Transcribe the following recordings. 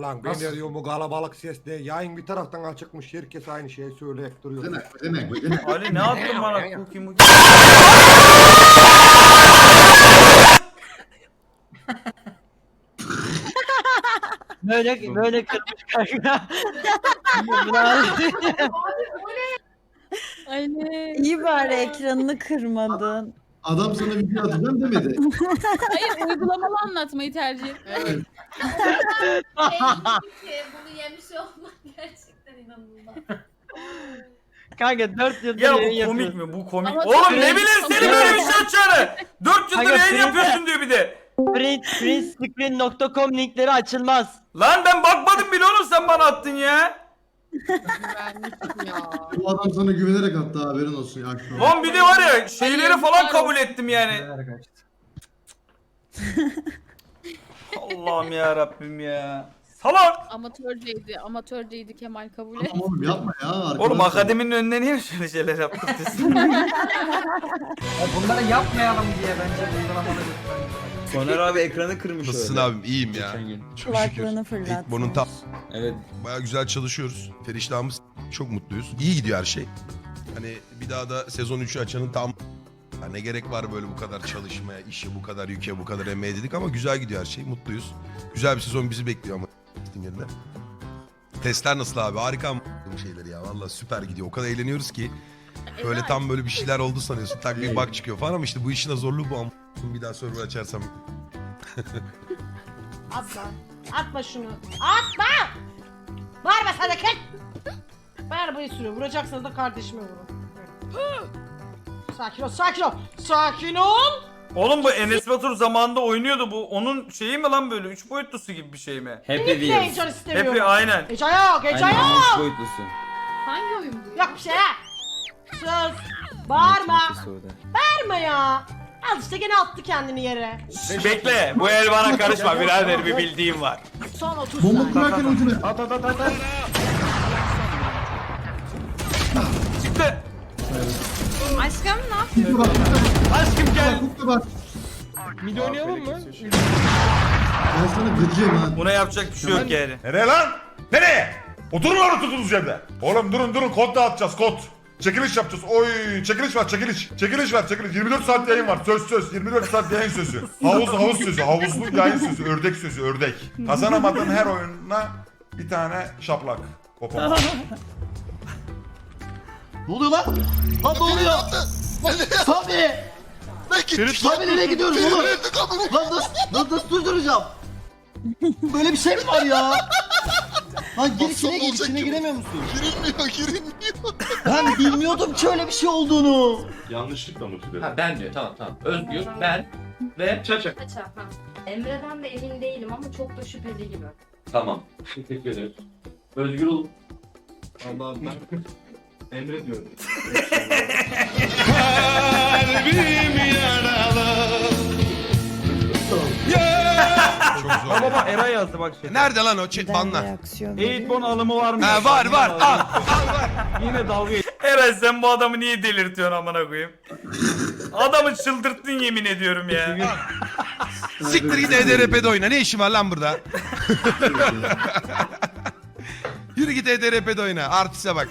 Lan ben Nasıl? de diyorum bu kalabalık ses ne? Yayın bir taraftan açıkmış herkes aynı şeyi söyleyip duruyor. Demek demek demek. Ali ne yaptın bana? Cookie muki. Böyle böyle kırmış kanka. Ali. İyi bari ekranını kırmadın. Adam sana video atacağım demedi. Hayır uygulamalı anlatmayı tercih et. Evet. Bunu yemiş olmak gerçekten inanılmaz. kanka 4 yıldır Ya yayın bu komik yapıyorsun. mi? Bu komik. Ama Oğlum ne bileyim seni böyle bir şey açacağını. 4 yıldır Kanka, yayın yapıyorsun diyor bir de. Print, printscreen.com linkleri açılmaz. Lan ben bakmadım bile oğlum sen bana attın ya. Güvenlik ya. Bu adam sana güvenerek attı haberin olsun ya. akşam. Lan bir de var ya şeyleri falan kabul ettim yani. Allah'ım ya Rabbim ya. Salak. Amatörceydi, amatörceydi Kemal kabul et. Tamam oğlum yapma ya. Arkadaşlar. Oğlum akademinin önüne niye şöyle şeyler yaptırtıyorsun? Bunları yapmayalım diye bence uygulamalı lütfen. Soner abi ekranı kırmış Nasılsın öyle. abim? İyiyim ya. Geçen gün. Çok şükür. Kulaklığını fırlat. İlk bunun tam Evet. baya güzel çalışıyoruz. Feriştahımız çok mutluyuz. İyi gidiyor her şey. Hani bir daha da sezon 3'ü açanın tam Ya ne gerek var böyle bu kadar çalışmaya, işe bu kadar yüke, bu kadar emeğe dedik ama güzel gidiyor her şey. Mutluyuz. Güzel bir sezon bizi bekliyor ama yerine. Testler nasıl abi? Harika mı şeyleri ya. Valla süper gidiyor. O kadar eğleniyoruz ki. Böyle tam böyle bir şeyler oldu sanıyorsun. Tak bir bak çıkıyor falan ama işte bu işin de zorluğu bu ama. Bir daha server açarsam Atma. Atma şunu. Atma! Bağırma sana kız! Ben arabayı sürüyorum. Vuracaksanız da kardeşime vurun. Sakin ol, sakin ol. Sakin ol. Oğlum bu Enes Batur zamanında oynuyordu bu. Onun şeyi mi lan böyle? Üç boyutlusu gibi bir şey mi? Happy Kesinlikle Wheels. heyecan istemiyorum. Hepi aynen. Heyecan yok, heyecan Aynen yok. üç boyutlusu. Hangi oyun bu ya? Yok bir şey ha. Sus. Bağırma. Da. Bağırma ya. Al işte gene attı kendini yere. Şş, Bekle. Bu el bana karışma birader bir bildiğim var. Son 30 Bomba saniye. kurarken. At at at at at. Çıktı. Aşkım ne yapıyorsun? Bak, Aşkım gel. Kukla bak. Mid oynayalım mı? Ben sana gıcığım ha. Buna yapacak bir şey yok yani. Nereye lan? Nereye? Oturun lan oturduğunuz yerde. Oğlum durun durun kod dağıtacağız kod. Çekiliş yapacağız. Oy çekiliş var çekiliş. Çekiliş var çekiliş. 24 saat yayın var. Söz söz. 24 saat yayın sözü. Havuz havuz sözü. Havuzlu yayın sözü. Ördek sözü. Ördek. Kazanamadığın her oyununa bir tane şaplak. Kopama. Ne oluyor lan? Lan ne oluyor? Sami! Sami nereye gidiyoruz oğlum? Lan nasıl, nasıl, nasıl durduracağım? Böyle bir şey mi var ya? Lan gir içine gir, içine giremiyor musun? Girilmiyor, girilmiyor. Ben bilmiyordum ki öyle bir şey olduğunu. Yanlışlıkla mı tüdedi? Ha ben diyor tamam tamam. Özgür, ben ve Çaça. Aça. Ha. Emre'den de emin değilim ama çok da şüpheli gibi. Tamam. Teşekkür ederim. Özgür ol. Allah'ım ben Emre diyorum. çok zor. ya. Baba Eray yazdı bak şey. Nerede lan o? Neden banla. reaksiyon Eğitmen alımı var mı? Ha var var al. Yine dalga geç. Eren sen bu adamı niye delirtiyorsun amına koyayım? Adamı çıldırttın yemin ediyorum ya. Siktir git EDRP'de oyna. Ne işin var lan burada? Yürü git EDRP'de oyna. Artiste bak.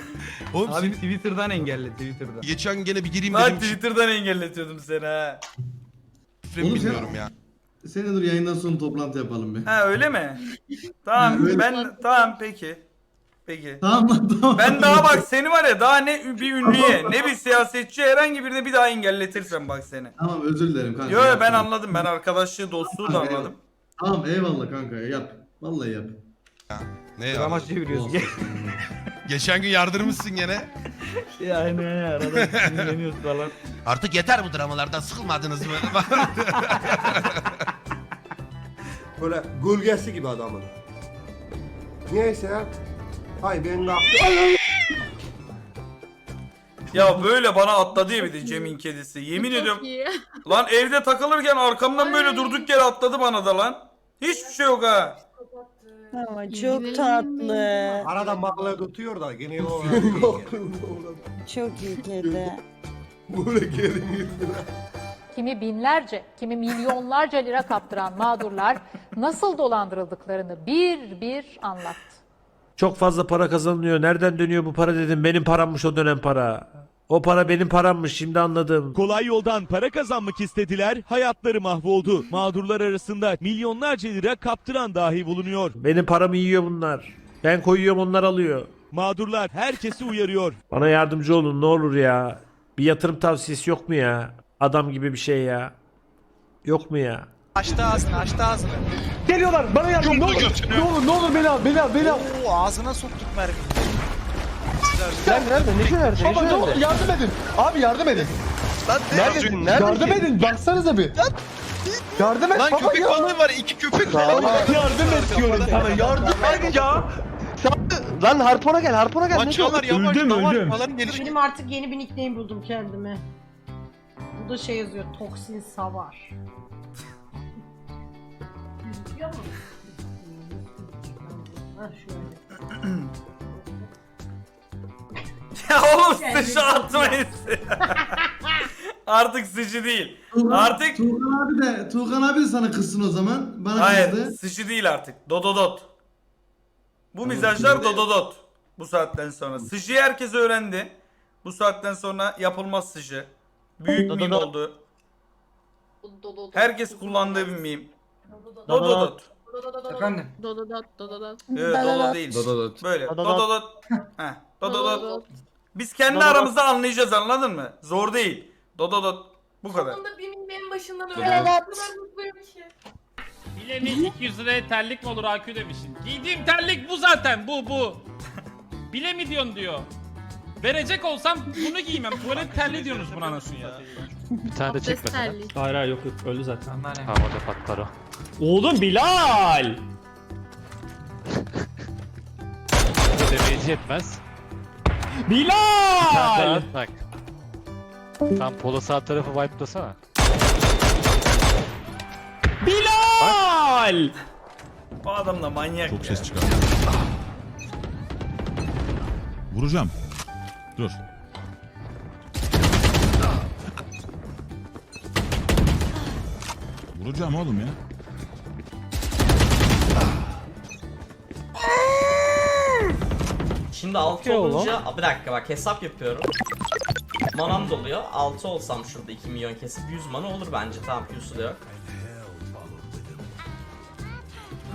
Oğlum Abi seni- Twitter'dan engelle Twitter'dan. geçen gene bir gireyim Lan dedim. Twitter'dan engelletiyordum seni ha. Şifremi Oğlum sen- bilmiyorum ya. Seni dur yayından sonra toplantı yapalım bir. Ha öyle mi? Tamam ben tamam peki. Peki. Tamam lan tamam. Ben daha bak seni var ya daha ne bir ünlüye ne bir siyasetçi herhangi birine bir daha engelletirsem bak seni. Tamam özür dilerim kanka. Yo yo ben sen. anladım ben arkadaşlığı dostluğu da anladım. Tamam eyvallah kanka yap. Vallahi yap. Ne ya? Drama çeviriyoruz. Geçen gün yardırmışsın gene. ya aynen ya arada sinirleniyoruz falan. Artık yeter bu dramalardan sıkılmadınız mı? Böyle gölgesi gibi adamın. Neyse ya. Hay ben ne yaptım? Ya böyle bana atladı ya bir de Cem'in kedisi. Yemin ediyorum Çok iyi. lan evde takılırken arkamdan böyle durduk yere atladı bana da lan. Hiçbir şey yok ha. Ama İlgilenelim çok tatlı. Aradan balığı tutuyor da genel olarak iyi. Çok iyi kedi. Böyle geriniyor. kimi binlerce, kimi milyonlarca lira kaptıran mağdurlar nasıl dolandırıldıklarını bir bir anlattı. Çok fazla para kazanılıyor. Nereden dönüyor bu para dedim. Benim parammış o dönem para. O para benim parammış şimdi anladım. Kolay yoldan para kazanmak istediler, hayatları mahvoldu. Mağdurlar arasında milyonlarca lira kaptıran dahi bulunuyor. Benim paramı yiyor bunlar. Ben koyuyorum onlar alıyor. Mağdurlar herkesi uyarıyor. Bana yardımcı olun ne olur ya. Bir yatırım tavsiyesi yok mu ya? Adam gibi bir şey ya. Yok mu ya? Açtı ağzını açtı ağzını. Geliyorlar bana yardım ne olur. Ne olur ne olur beni al beni al beni al. Oo ağzına soktuk mermiyi. Nerede nerede? Neşe nerede? Neşe nerede? yardım edin. Abi yardım edin. Lan Nerede? Nerede? Yardım edin. Baksanıza bir. Yardım et Lan baba köpek ya. balığı var iki köpek balığı. Yardım et diyorum sana. Yardım et ya. Lan harpona gel harpona gel. Maçalar yavaş Öldüm, davar öldüm. falan. Benim artık yeni bir nickname buldum kendime. Burada şey yazıyor, Toksin Savar. Gözüküyor mu? Ha şöyle. Ya oğlum sıçı atmayın. Artık sıçı değil. Artık Tuğkan abi de Tuğkan abi de sana kızsın o zaman. Bana hayır sıçı değil artık. Dododot. Bu mizajlar dododot. Bu saatten sonra. Sıçıyı herkes öğrendi. Bu saatten sonra yapılmaz sıçı. Büyük meme Dododot. oldu. Herkes kullandığı bir meme. Dododot. Efendim. Dododot dododot. Evet, dodo değil. Böyle. Dododot. Dododot. Heh. Dododot. Biz kendi Dododot. aramızda anlayacağız anladın mı? Zor değil. Dododot. Bu kadar. bir benim başından Evet. öğrendim. O kadar mutluyum ki. Bilemi 200 liraya terlik mi olur AQ demişsin. Giydiğim terlik bu zaten bu bu. Bile mi diyorsun diyor. Verecek olsam bunu giymem. Tuvalet terliği diyorsunuz buna nasıl ya? Bir tane de çek mesela. Hayır hayır yok yok öldü zaten. Havada patlar o. Oğlum Bilal! Demeyici yetmez. Bilal! Bak. Tam polo sağ tarafı wipe'lasana. Bilal! Bu adam da manyak ya. çıkar. Vuracağım. Dur. Vuracağım oğlum ya. Şimdi 6 olunca bir dakika bak hesap yapıyorum. Manam doluyor. 6 olsam şurada 2 milyon kesip 100 mana olur bence. Tamam Q'su da yok.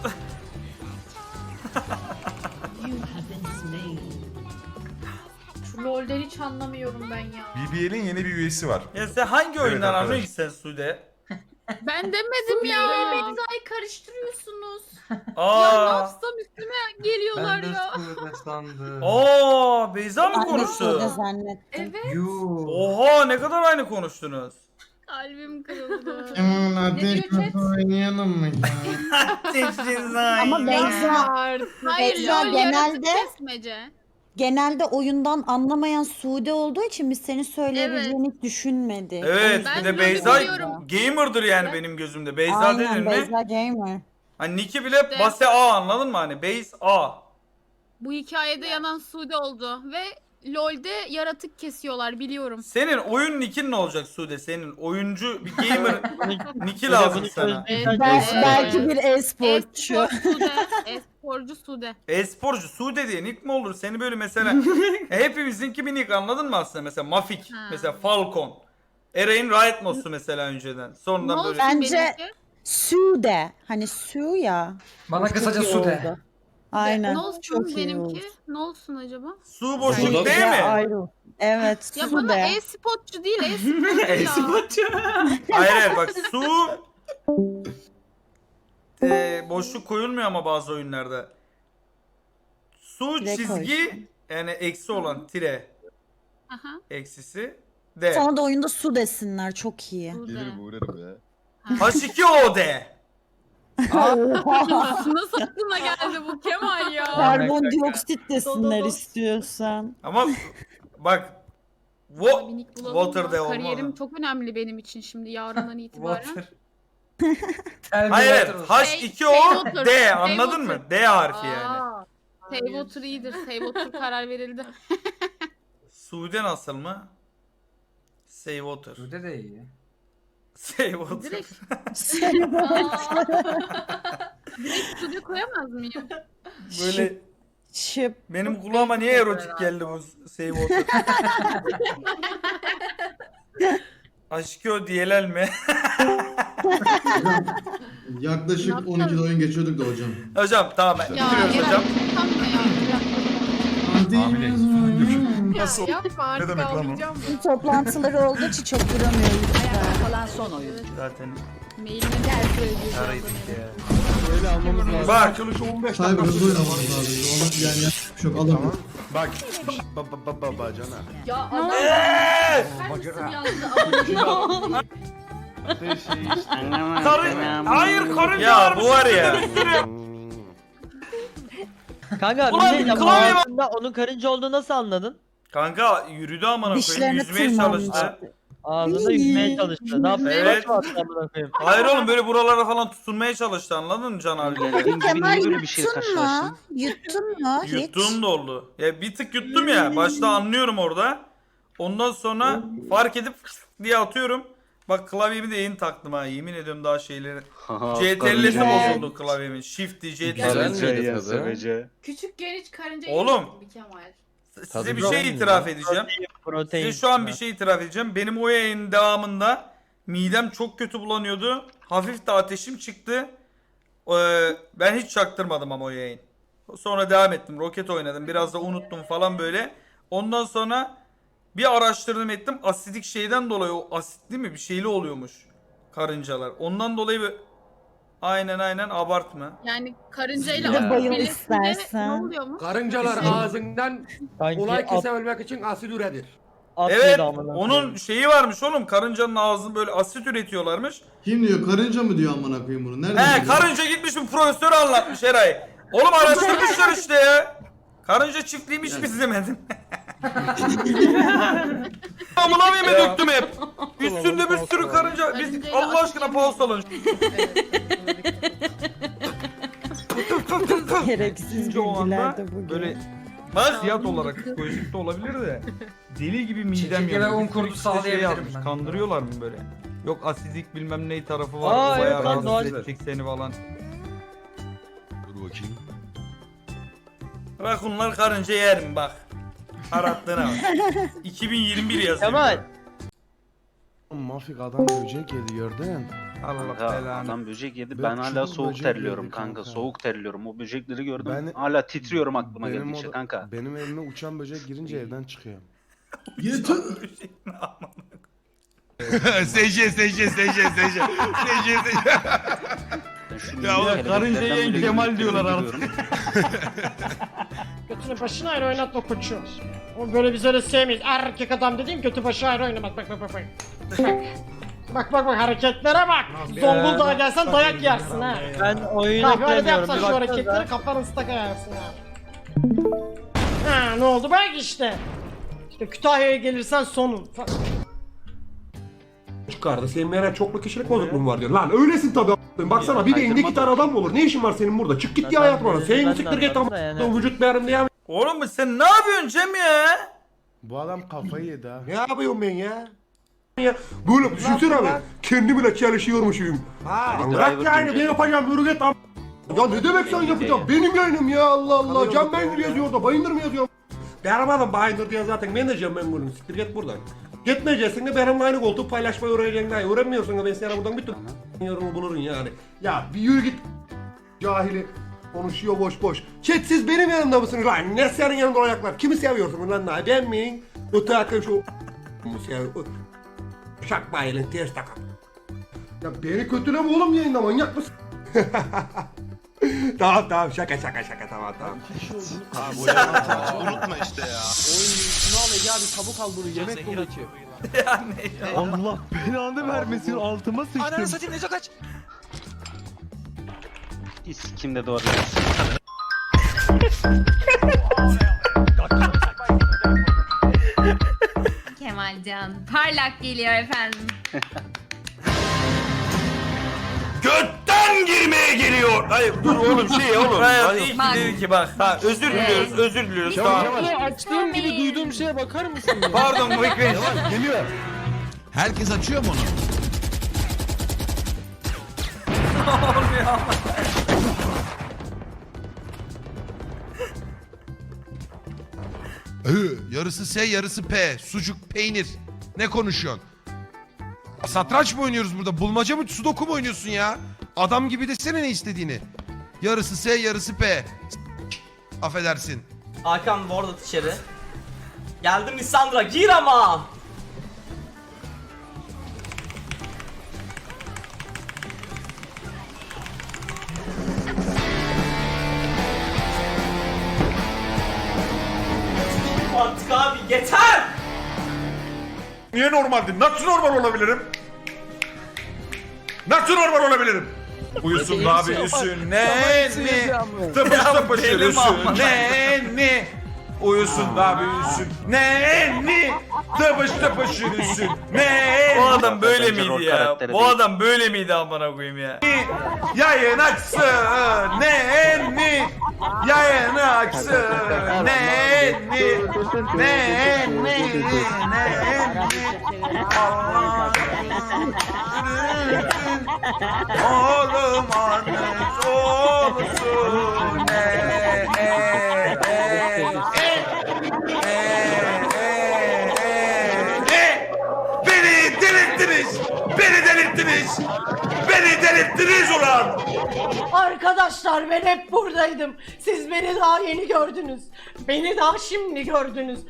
Şu LoL'den hiç anlamıyorum ben ya. BBL'in yeni bir üyesi var. Ya sen hangi oyundan arkadaş. anlıyorsun sen Sude? Ben demedim ya. Beyza'yı karıştırıyorsunuz. Ya ne Aa, yapsam üstüme geliyorlar ya. sandım. aa Beyza mı Ben de şöyle konuştu? zannettim. Evet. Yuh. Oha ne kadar aynı konuştunuz. Kalbim kırıldı. Aman ateş kötü oynayalım mı Ama Beyza, Hayır Beyza LoL genelde- kesmece. Genelde oyundan anlamayan Sude olduğu için biz senin söyleyebileceğini hiç düşünmedik. Evet Ben bir de Beyza biliyorum. gamer'dır yani benim gözümde. Beyza Aynen dedin mi? Beyza Gamer. Hani Nick'i bile base A anladın mı hani? Base A. Bu hikayede yanan Sude oldu ve LoL'de yaratık kesiyorlar biliyorum. Senin oyun nick'in ne olacak Sude? Senin oyuncu bir gamer nick'i lazım sana. Bel- evet. belki bir e-sportçu. Espor Sude. Esporcu Sude. E-sporcu Sude diye nick mi olur? Seni böyle mesela e, hepimizinki bir nick anladın mı aslında? Mesela Mafik, Ha. mesela Falcon. Eray'ın Riot Moss'u mesela önceden. Ne Sonradan böyle. Bence- benimki? Sude. Hani Su ya. Bana Çok kısaca iyi su de. oldu. Aynen. Ne olsun Çok iyi benimki? oldu. Ne olsun acaba? Su boşluk Sude değil mi? ayrı. Evet Ya bana Sude. e-spotçu değil e-spotçu ya. Hayır hayır bak su e, boşluk koyulmuyor ama bazı oyunlarda. Su Tire çizgi yani eksi olan tire Aha. eksisi D. Sana da oyunda su desinler çok iyi. Sude. H2OD. Nasıl aklına geldi bu Kemal ya? Karbondioksit desinler istiyorsan. Ama bak Wo Minik bulalım Water da. de olmaz. Kariyerim çok önemli benim için şimdi yarından itibaren. Water. Hayır H2O D anladın mı? D harfi yani. Aa, Saywater iyidir. Saywater karar verildi. Sude nasıl mı? Say water. Sude de iyi. Save water. Direkt, direkt stüdyo koyamaz mıyım? Böyle Şıp. benim kulağıma niye erotik geldi bu save water? Aşkı diyelel mi? Yaklaşık 12 oyun geçiyorduk da hocam. hocam tamam ben Ya bitiriyoruz hocam. utanma ya. Nasıl? Ya yapma artık demek lan o? ağlayacağım. Toplantıları olduğu için çok duramıyorum. Kalan son oyuncu. Zaten Mailimi ters söyleyeceğim. araydık ya. Böyle almamız lazım. Bak. Açılışı 15 dakika sürüyor. yani çok alalım. Bak. Baba baba bacana. Ya adam Eee! yazdı. Hayır karınca ya, bu var ya. Kanka Ulan bir şey diyeceğim. klavye bak- Ağzında onun karınca olduğunu nasıl anladın? Kanka yürüdü amına koyayım Dişlerini yüzmeye tırmanmış. çalıştı. Ağzında yüzmeye çalıştı. Ne yaptı? Evet. Amına koyayım? Hayır oğlum böyle buralara falan tutunmaya çalıştı anladın mı Can abi? Kemal yuttun mu? Yuttun mu hiç? Yuttuğum da oldu. Ya bir tık yuttum ya. Başta anlıyorum orada. Ondan sonra fark edip diye atıyorum. Bak klavyemi de yeni taktım ha. Yemin ediyorum daha şeyleri. CTRL'si bozuldu klavyemin. Shift CTRL. Küçükken hiç karınca Oğlum. bir Kemal. Size bir şey itiraf edeceğim. Protein. Size şu an bir şey itiraf edeceğim. Benim o yayının devamında midem çok kötü bulanıyordu. Hafif de ateşim çıktı. Ee, ben hiç çaktırmadım ama o yayın. Sonra devam ettim. Roket oynadım. Biraz da unuttum falan böyle. Ondan sonra bir araştırdım ettim. Asidik şeyden dolayı o asitli mi bir şeyli oluyormuş karıncalar. Ondan dolayı bir... Aynen aynen abartma. Yani karıncayla asit bayıl birleşince Ne istersen. oluyor mu? Karıncalar Şey- ağzından Sanki kolay at, kesebilmek için asit üretir. atmıyordu Evet amına onun koyayım. şeyi varmış oğlum. Karıncanın ağzını böyle asit üretiyorlarmış. Kim diyor? Karınca mı diyor amına koyayım bunu? Nereden He karınca gitmiş bir profesör anlatmış Eray. Oğlum araştırmışlar işte ya. Karınca çiftliğimi hiç izlemedim. Amına mı döktüm hep. Üstünde bir sürü karınca. Biz Allah aşkına pause alın. Gereksiz İkinci o anda de bugün. Böyle fiyat olarak psikolojik de olabilir de deli gibi midem Çekirge ve yanıyor. un kurdu sürü şey sağlayabilirim yapmış. ben. Kandırıyorlar mı böyle? Yok asidik bilmem ne tarafı var. Aa, bayağı evet lan, rahatsız doğru. edecek seni falan. Dur bakayım. Rakunlar karınca yer mi bak. Arattığına bak. 2021 yazıyor. Kemal. Mafik adam böcek yedi gördün. Allah belanı. böcek yedi. Ben Ben hala soğuk böcek terliyorum kanka, kanka. Soğuk terliyorum. O böcekleri gördüm. Ben- hala titriyorum aklıma Benim geldikçe kanka. Benim elime uçan böcek girince evden çıkıyor. SC SC SC SC SC Ben şu Ya oğlum, karıncaya bile Kemal diyorlar görüyorum. Götünü başına ayrı oynatma koçum. O böyle biz öyle sevmeyiz. Erkek adam dediğim götü başı ayrı oynamak. Bak bak bak bak. bak bak bak hareketlere bak. Zonguldak'a gelsen dayak yersin ha. Ben oyunu Kahve arada bilmiyorum. yapsan şu hareketleri kafanı ıslak yersin ha. Ha ne oldu bak işte. İşte Kütahya'ya gelirsen sonun. Çıkardı. Senin meğer çoklu kişilik bozukluğun var diyor. Lan öylesin tabii. a**ım. Baksana bir beyinde iki tane adam mı olur? Ne işin var senin burada? Çık git ya Ben- hayat bana. Senin de siktir git ama. Vücut değerim diye. Oğlum sen ne yapıyorsun Cem ya? Bu adam kafayı yedi ha. Ne yapıyorum ben ya? Ya böyle düşünsene abi. Kendi bile çalışıyormuşum. Ha, bırak yani ne yapacağım yürü git am. Ya ne demek sen yapacaksın? Benim yayınım ya Allah Allah. Can Bayındır yazıyor orada. Bayındır mı yazıyor? Benim Bayındır diye zaten ben de Can ben bunu. Siktir git buradan. Gitmeyeceksin de benimle aynı koltuğu paylaşmayı öğreneceksin. Öğrenmiyorsun da ben seni buradan bir türlü yorumu bulurum yani. Ya bir yürü git. Cahili konuşuyor boş boş. Chat siz benim yanımda mısınız lan? Ne senin yanında olacaklar? Kimi seviyorsunuz lan daha? Ben mi? Öte akıl şu? Şak bayılın ters takım. Ya beni kötüleme oğlum yayında manyak mısın? tamam tamam şaka şaka şaka tamam tamam. Unutma işte ya. Allah belanı vermesin altıma sıçtım. satayım Neco kaç. Kim de doğru. Kemalcan parlak geliyor efendim. Götten girmeye geliyor. Hayır dur oğlum şey oğlum. Hayır iyi ki Bak. dedi ki bak. Ha, özür diliyoruz özür diliyoruz. Tamam. Açtığım gibi duydum. şeye bakar mısın? Pardon Mike Bey. Herkes açıyor mu onu? Hı, yarısı S yarısı P. Sucuk, peynir. Ne konuşuyorsun? Satranç mı oynuyoruz burada? Bulmaca mı sudoku mu oynuyorsun ya? Adam gibi desene ne istediğini. Yarısı S yarısı P. Affedersin. Hakan ward at içeri. Geldim Lissandra gir ama. Artık abi yeter. Niye normal değil? Nasıl normal olabilirim? Nasıl normal olabilirim? Uyusun abi üsün. ne ne Tıpış tıpış benim üsün. ne ne Uyusun da abi üsün ne ne Tıpış tıpış üsün ne Bu adam böyle Bence rol miydi ya? karakteri Bu değil. adam böyle miydi amına koyayım ya? Yayın açsın. Ne ne Yayın açsın. Ne ne ne ne ne Oğlum anne olsun. Ne e Delirttiniz! Beni delirttiniz ulan! Arkadaşlar ben hep buradaydım. Siz beni daha yeni gördünüz. Beni daha şimdi gördünüz.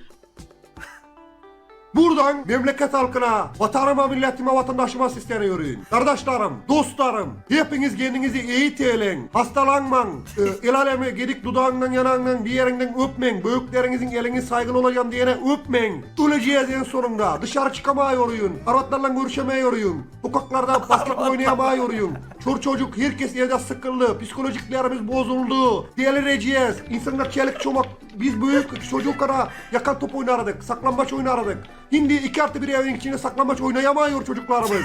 Buradan memleket halkına, vatanıma, milletime, vatandaşıma sesleniyorum. Kardeşlerim, dostlarım, hepiniz kendinizi iyi teyin. Hastalanman, e, el aleme gedik dudağından yanağından bir yerinden öpmeyin. Büyüklerinizin elini saygılı olacağım diyene öpmeyin. Öleceğiz en sonunda. Dışarı çıkamıyoruyun. Arvatlarla görüşemiyoruyun. Sokaklarda basket oynayamıyoruyun. Çor çocuk herkes evde sıkıldı. Psikolojiklerimiz bozuldu. Delireceğiz. İnsanlar çelik çomak. Biz büyük çocuklara yakan top oynardık. Saklambaç oynardık. Şimdi iki artı bir evin içinde saklambaç oynayamıyor çocuklarımız.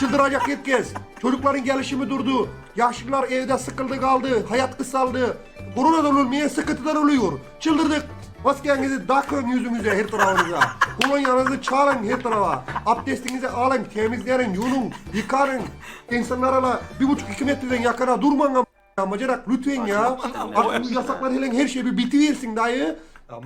Çıldıracak herkes. Çocukların gelişimi durdu. Yaşlılar evde sıkıldı kaldı. Hayat kısaldı. Koronadan ölmeyen sıkıntıdan ölüyor. Çıldırdık. Maskenizi takın yüzünüze her tarafınıza. Kolonyanızı çalın her tarafa. Abdestinizi alın, temizleyin, yunun, yıkarın. İnsanlarla bir buçuk iki metreden yakına durmayın ama. Bacanak lütfen ya. Artık bu yasaklar hele her şey bir bitiversin dayı.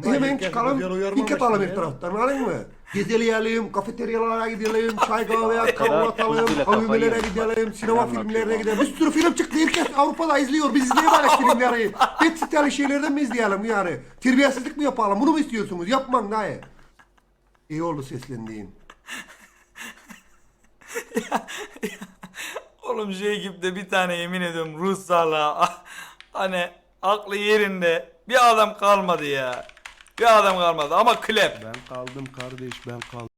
Hemen çıkalım, dikkat alalım her taraftan anladın mı? Gezeleyelim, kafeteryalara gidelim, çay kahve kahve atalım, AVM'lere gidelim, sinema filmlerine gidelim. Bir sürü film çıktı, herkes Avrupa'da izliyor, biz izleyemedik filmleri. Hep siteli şeylerden mi izleyelim yani? Terbiyesizlik mi yapalım, bunu mu istiyorsunuz? Yapmayın dayı. İyi oldu seslendiğin. Oğlum şu ekipte bir tane yemin ediyorum ruh sağlığı hani aklı yerinde bir adam kalmadı ya. Bir adam kalmadı ama klep. Ben kaldım kardeş, ben kaldım.